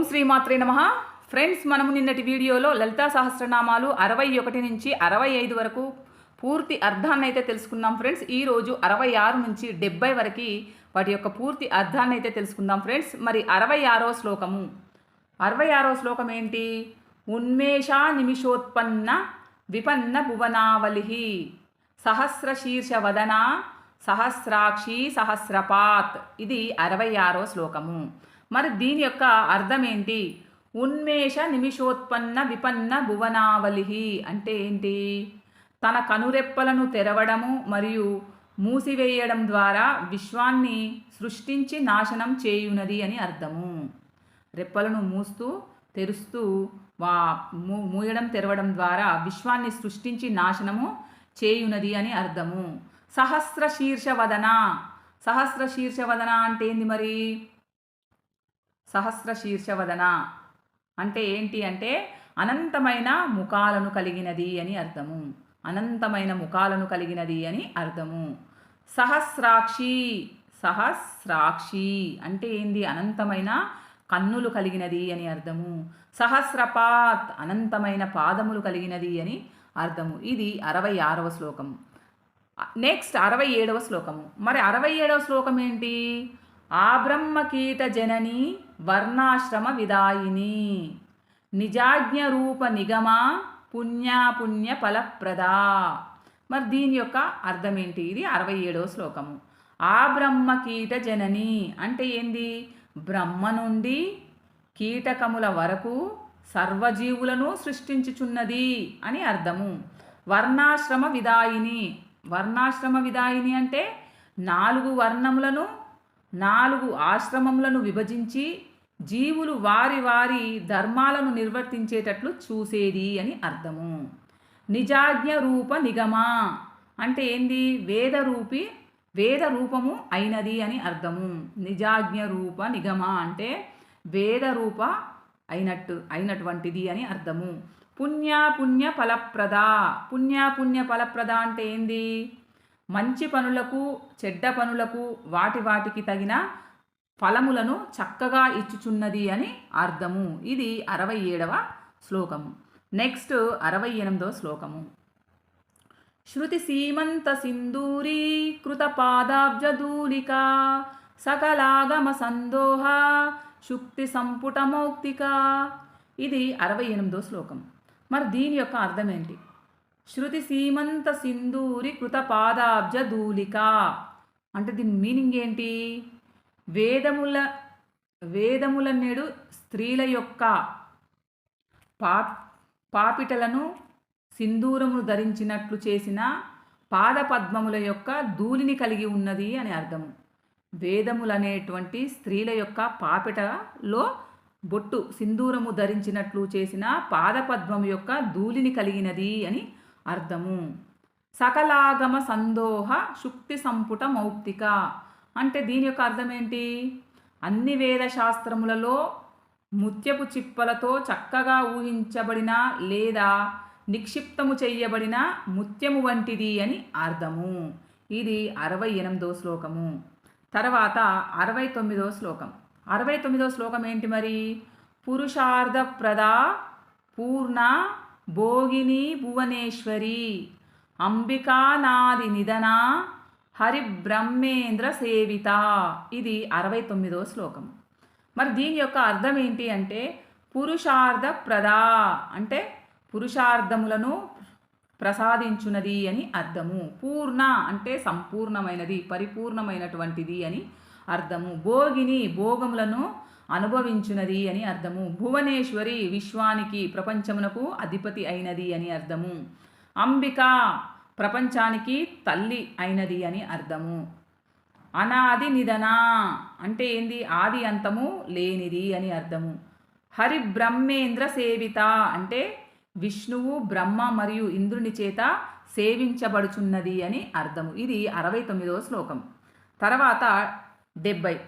ఓం శ్రీమాత్రే నమ. ఫ్రెండ్స్ మనము నిన్నటి వీడియోలో లలితా సహస్రనామాలు అరవై ఒకటి నుంచి అరవై ఐదు వరకు పూర్తి అర్థాన్ని అయితే తెలుసుకుందాం ఫ్రెండ్స్. ఈరోజు అరవై ఆరు నుంచి డెబ్బై వరకు వాటి యొక్క పూర్తి అర్థాన్ని అయితే తెలుసుకుందాం ఫ్రెండ్స్. మరి అరవై ఆరో శ్లోకము. అరవై ఆరో శ్లోకం ఏంటి? ఉన్మేష నిమిషోత్పన్న విపన్న భువనావలి సహస్ర శీర్ష వదన సహస్రాక్షి సహస్రపాత్. ఇది అరవై ఆరో శ్లోకము. మరి దీని యొక్క అర్థం ఏంటి ఉన్మేష నిమిషోత్పన్న విపన్న భువనావలిహి అంటే ఏంటి? తన కనురెప్పలను తెరవడము మరియు మూసివేయడం ద్వారా విశ్వాన్ని సృష్టించి నాశనం చేయునది అని అర్థము. రెప్పలను మూస్తూ తెరుస్తూ వా మూ మూయడం తెరవడం ద్వారా విశ్వాన్ని సృష్టించి నాశనము చేయునది అని అర్థము. సహస్ర శీర్షవదన సహస్ర శీర్షవదన అంటే ఏంది మరి? సహస్ర శీర్షవదన అంటే ఏంటి అంటే అనంతమైన ముఖాలను కలిగినది అని అర్థము. అనంతమైన ముఖాలను కలిగినది అని అర్థము. సహస్రాక్షి సహస్రాక్షి అంటే ఏంది? అనంతమైన కన్నులు కలిగినది అని అర్థము. సహస్రపాత్ అనంతమైన పాదములు కలిగినది అని అర్థము. ఇది అరవై ఆరవ శ్లోకం నెక్స్ట్ అరవై ఏడవ శ్లోకము. మరి అరవై ఏడవ శ్లోకం ఏంటి? ఆ బ్రహ్మకీట జనని వర్ణాశ్రమ విదాయిని. నిజాజ్ఞ రూప నిగమ పుణ్యాపుణ్య ఫలప్రదా. మరి దీని యొక్క అర్థం ఏంటి ఇది అరవై ఏడవ శ్లోకము. ఆ బ్రహ్మకీట జనని అంటే ఏంది? బ్రహ్మ నుండి కీటకముల వరకు సర్వజీవులను సృష్టించుచున్నది అని అర్థము. వర్ణాశ్రమ విదాయిని. వర్ణాశ్రమ విదాయిని అంటే నాలుగు వర్ణములను నాలుగు ఆశ్రమములను విభజించి జీవులు వారి వారి ధర్మాలను నిర్వర్తించేటట్లు చూసేది అని అర్థము. నిజాజ్ఞ రూప నిగమ అంటే ఏంది? వేద రూపి వేద రూపము అయినది అని అర్థము. నిజాజ్ఞ రూప నిగమ అంటే వేద రూప అయినట్టు అయినటువంటిది అని అర్థము. పుణ్యాపుణ్య ఫలప్రద పుణ్యాపుణ్య ఫలప్రద అంటే ఏంది? మంచి పనులకు చెడ్డ పనులకు వాటి వాటికి తగిన ఫలములను చక్కగా ఇచ్చుచున్నది అని అర్థము. ఇది అరవై ఏడవ శ్లోకము. నెక్స్ట్ అరవై ఎనిమిదవ శ్లోకము. శృతి సీమంత సింధూరీ కృత పాదాబ్జధూలిక సకలాగమ సందోహ శుక్తి సంపుట మౌక్తిక ఇది అరవై ఎనిమిదో శ్లోకం మరి దీని యొక్క అర్థం ఏంటి? శృతి సీమంత సింధూరి కృత పాదాబ్జ ధూలిక అంటే దీని మీనింగ్ ఏంటి? వేదముల వేదముల నేడు స్త్రీల యొక్క పా పాపిటలను సింధూరమును ధరించినట్లు చేసిన పాదపద్మముల యొక్క ధూళిని కలిగి ఉన్నది అని అర్థము వేదములనేటువంటి స్త్రీల యొక్క పాపిటలో బొట్టు సింధూరము ధరించినట్లు చేసిన పాదపద్మము యొక్క ధూళిని కలిగినది అని అర్థము. సకలాగమ సందోహ శుక్తి సంపుట మౌక్తిక. అంటే దీని యొక్క అర్థం ఏంటి అన్ని వేద శాస్త్రములలో ముత్యపు చిప్పలతో చక్కగా ఊహించబడిన లేదా నిక్షిప్తము చేయబడిన ముత్యము వంటిది అని అర్థము. ఇది అరవై ఎనిమిదో శ్లోకము. తర్వాత అరవై తొమ్మిదో శ్లోకం. అరవై తొమ్మిదో శ్లోకం ఏంటి మరి? పురుషార్థప్రద పూర్ణ భోగిని భువనేశ్వరి అంబికానాది నిధన హరిబ్రహ్మేంద్ర సేవిత. ఇది అరవై తొమ్మిదో శ్లోకం. మరి దీని యొక్క అర్థం ఏంటి అంటే పురుషార్థ ప్రదా అంటే పురుషార్థములను ప్రసాదించునది అని అర్థము. పూర్ణ అంటే సంపూర్ణమైనది పరిపూర్ణమైనటువంటిది అని అర్థము. భోగిని భోగములను అనుభవించునది అని అర్థము. భువనేశ్వరి విశ్వానికి ప్రపంచమునకు అధిపతి అయినది అని అర్థము. అంబిక ప్రపంచానికి తల్లి అయినది అని అర్థము. అనాది నిధన అంటే ఏంది? ఆది అంతము లేనిది అని అర్థము. హరి బ్రహ్మేంద్ర సేవిత అంటే విష్ణువు బ్రహ్మ మరియు ఇంద్రుని చేత సేవించబడుచున్నది అని అర్థము. ఇది అరవై తొమ్మిదవ శ్లోకం. తర్వాత డెబ్బై.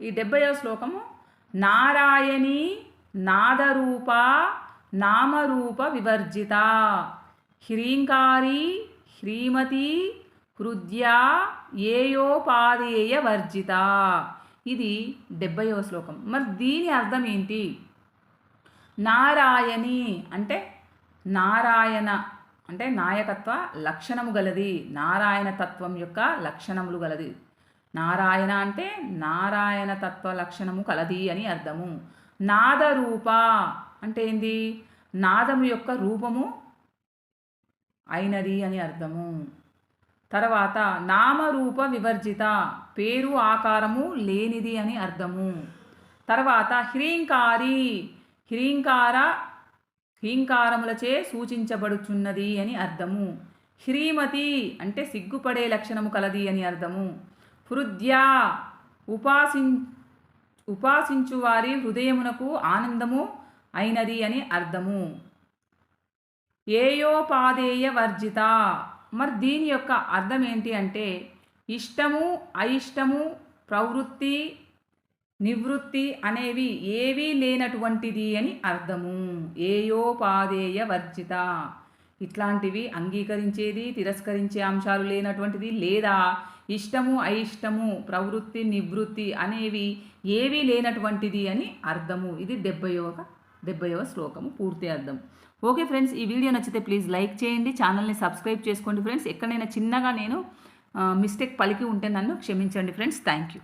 ఈ డెబ్బైవ శ్లోకము నారాయణి నాదరూప నామరూప వివర్జిత. హ్రీంకారి శ్రీమతి హృద్యా ఏయోపాదేయ వర్జిత. ఇది డెబ్బైవ శ్లోకం. మరి దీని అర్థం ఏంటి? నారాయణి అంటే నారాయణ అంటే నాయకత్వ లక్షణము గలది. నారాయణ తత్వం యొక్క లక్షణములు గలది. నారాయణ అంటే నారాయణ తత్వ లక్షణము కలది అని అర్థము. నాదరూప అంటే ఏంది? నాదము యొక్క రూపము అయినది అని అర్థము. తర్వాత నామరూప వివర్జిత పేరు ఆకారము లేనిది అని అర్థము. తర్వాత హ్రీంకారి హ్రీంకార హ్రీంకారములచే సూచించబడుచున్నది అని అర్థము. హ్రీమతి అంటే సిగ్గుపడే లక్షణము కలది అని అర్థము. హృద్యా ఉపాసిం ఉపాసించు వారి హృదయమునకు ఆనందము అయినది అని అర్థము. ఏయోపాదేయ వర్జిత. మరి దీని యొక్క అర్థం ఏంటి అంటే ఇష్టము అయిష్టము ప్రవృత్తి నివృత్తి అనేవి ఏవీ లేనటువంటిది అని అర్థము. ఏయోపాదేయ వర్జిత. ఇట్లాంటివి అంగీకరించేది తిరస్కరించే అంశాలు లేనటువంటిది లేదా ఇష్టము అయిష్టము ప్రవృత్తి నివృత్తి అనేవి ఏవీ లేనటువంటిది అని అర్థము. ఇది డెబ్బైవ డెబ్బైవ శ్లోకము పూర్తి అర్థం. ఓకే ఫ్రెండ్స్ ఈ వీడియో నచ్చితే ప్లీజ్ లైక్ చేయండి ఛానల్ని సబ్స్క్రైబ్ చేసుకోండి ఫ్రెండ్స్. ఎక్కడైనా చిన్నగా నేను మిస్టేక్ పలికి ఉంటే నన్ను క్షమించండి ఫ్రెండ్స్. Thank you.